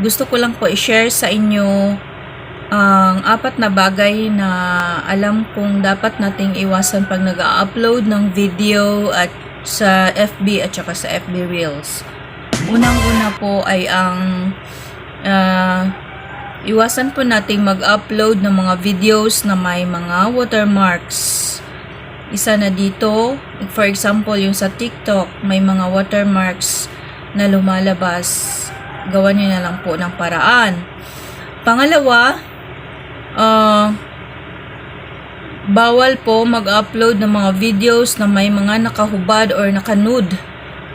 gusto ko lang po i-share sa inyo ang apat na bagay na alam kong dapat nating iwasan pag nag-upload ng video at sa FB at saka sa FB Reels. Unang-una po ay ang ah, iwasan po nating mag-upload ng mga videos na may mga watermarks. Isa na dito, for example, yung sa TikTok, may mga watermarks na lumalabas. Gawan nyo na lang po ng paraan. Pangalawa, ah, bawal po mag-upload ng mga videos na may mga nakahubad or nakanud.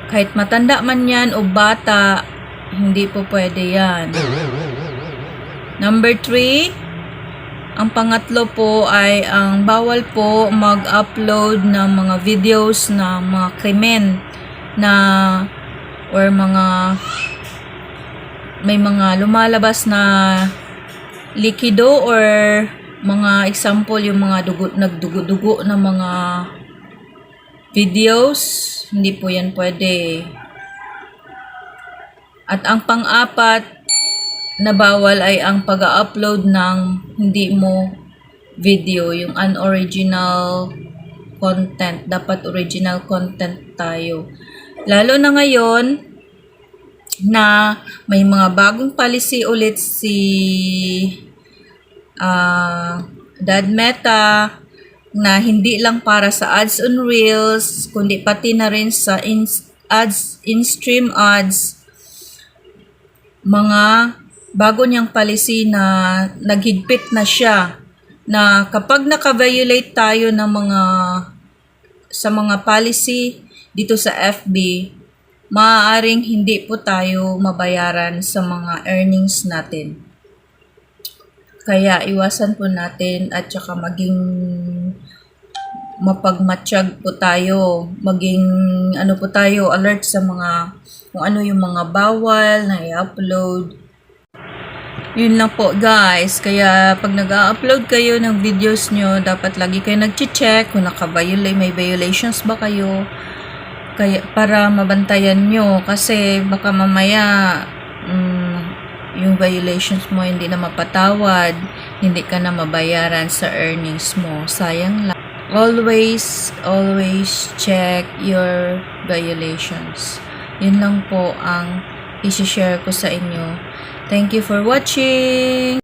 Kahit matanda man yan o bata, hindi po pwede yan. Number three, ang pangatlo po ay ang bawal po mag-upload ng mga videos na mga krimen na or mga may mga lumalabas na likido or mga example yung mga dugo, nagdugo-dugo na mga videos hindi po yan pwede at ang pang-apat na bawal ay ang pag-upload ng hindi mo video, yung unoriginal content. Dapat original content tayo. Lalo na ngayon na may mga bagong policy ulit si ah Dad Meta na hindi lang para sa ads on Reels, kundi pati na rin sa in, ads, in-stream ads, mga bago niyang policy na naghigpit na siya na kapag naka-violate tayo ng mga sa mga policy dito sa FB, maaaring hindi po tayo mabayaran sa mga earnings natin. Kaya iwasan po natin at saka maging mapagmatsyag po tayo, maging ano po tayo, alert sa mga kung ano yung mga bawal na i-upload. Yun lang po guys. Kaya pag nag-upload kayo ng videos nyo, dapat lagi kayo nag-check kung naka-violate, may violations ba kayo. Kaya, para mabantayan nyo. Kasi baka mamaya, mm, yung violations mo hindi na mapatawad, hindi ka na mabayaran sa earnings mo. Sayang lang. Always, always check your violations. Yun lang po ang isi-share ko sa inyo. Thank you for watching!